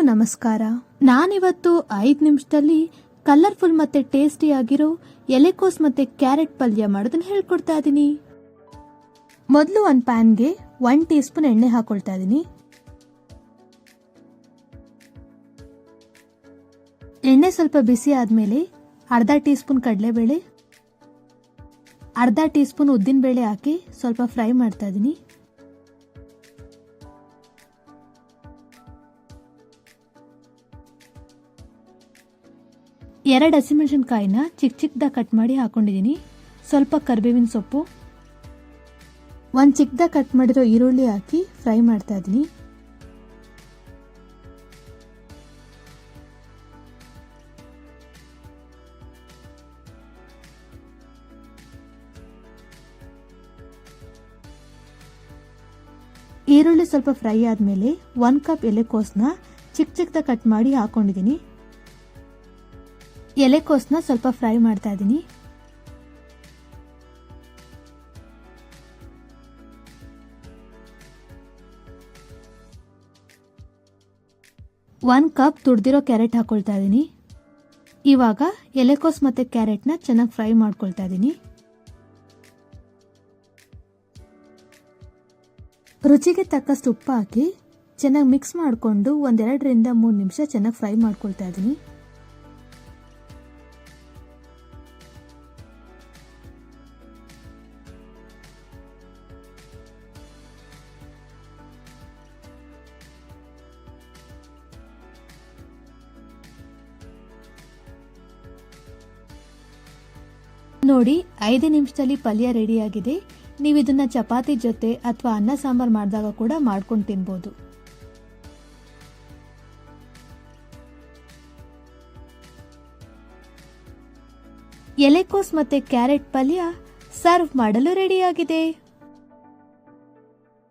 ಎಲ್ರಿಗೂ ನಮಸ್ಕಾರ. ನಾನಿವತ್ತು ಐದು ನಿಮಿಷದಲ್ಲಿ ಕಲರ್ಫುಲ್ ಮತ್ತೆ ಟೇಸ್ಟಿ ಆಗಿರೋ ಎಲೆಕೋಸ್ ಮತ್ತೆ ಕ್ಯಾರೆಟ್ ಪಲ್ಯ ಮಾಡೋದನ್ನ ಹೇಳ್ಕೊಡ್ತಾ ಇದ್ದೀನಿ ಮೊದಲು ಒಂದು ಪ್ಯಾನ್ಗೆ ಒನ್ ಟೀ ಸ್ಪೂನ್ ಎಣ್ಣೆ ಹಾಕೊಳ್ತಾ ಇದ್ದೀನಿ ಎಣ್ಣೆ ಸ್ವಲ್ಪ ಬಿಸಿ ಆದಮೇಲೆ ಅರ್ಧ ಟೀ ಸ್ಪೂನ್ ಕಡಲೆಬೇಳೆ, ಅರ್ಧ ಟೀ ಸ್ಪೂನ್ ಉದ್ದಿನಬೇಳೆ ಹಾಕಿ ಸ್ವಲ್ಪ ಫ್ರೈ ಮಾಡ್ತಾ ಇದ್ದೀನಿ ಎರಡು ಹಸಿಮೆಣಸಿನ್ಕಾಯಿನ ಚಿಕ್ಕ ಚಿಕ್ಕದಾಗಿ ಕಟ್ ಮಾಡಿ ಹಾಕೊಂಡಿದ್ದೀನಿ ಸ್ವಲ್ಪ ಕರಿಬೇವಿನ ಸೊಪ್ಪು. ಒಂದು ಚಿಕ್ಕದಾಗಿ ಕಟ್ ಮಾಡಿರೋ ಈರುಳ್ಳಿ ಹಾಕಿ ಫ್ರೈ ಮಾಡ್ತಾ ಇದ್ದೀನಿ ಈರುಳ್ಳಿ ಸ್ವಲ್ಪ ಫ್ರೈ ಆದಮೇಲೆ ಒಂದು ಕಪ್ ಎಲೆಕೋಸನ್ನ ಚಿಕ್ಕ ಚಿಕ್ಕದಾಗಿ ಕಟ್ ಮಾಡಿ ಹಾಕೊಂಡಿದ್ದೀನಿ ಎಲೆಕೋಸನ್ನ ಸ್ವಲ್ಪ ಫ್ರೈ ಮಾಡ್ತಾ ಇದ್ದೀನಿ. ಒನ್ ಕಪ್ ತುಡ್ದಿರೋ ಕ್ಯಾರೆಟ್ ಹಾಕ್ಕೊಳ್ತಾ ಇದ್ದೀನಿ. ಇವಾಗ ಎಲೆಕೋಸ್ ಮತ್ತು ಕ್ಯಾರೆಟ್ನ ಚೆನ್ನಾಗಿ ಫ್ರೈ ಮಾಡ್ಕೊಳ್ತಾ ಇದ್ದೀನಿ. ರುಚಿಗೆ ತಕ್ಕಷ್ಟು ಉಪ್ಪು ಹಾಕಿ ಚೆನ್ನಾಗಿ ಮಿಕ್ಸ್ ಮಾಡಿಕೊಂಡು ಒಂದೆರಡರಿಂದ ಮೂರು ನಿಮಿಷ ಚೆನ್ನಾಗಿ ಫ್ರೈ ಮಾಡ್ಕೊಳ್ತಾ ಇದ್ದೀನಿ. ನೋಡಿ ಐದು ನಿಮಿಷದಲ್ಲಿ ಪಲ್ಯ ರೆಡಿಯಾಗಿದೆ. ನೀವು ಇದನ್ನ ಚಪಾತಿ ಜೊತೆ ಅಥವಾ ಅನ್ನ ಸಾಂಬಾರ್ ಮಾಡಿದಾಗ ಕೂಡ ಮಾಡ್ಕೊಂಡು ತಿನ್ಬೋದು. ಎಲೆಕೋಸ್ ಮತ್ತೆ ಕ್ಯಾರೆಟ್ ಪಲ್ಯ ಸರ್ವ್ ಮಾಡಲು ರೆಡಿಯಾಗಿದೆ.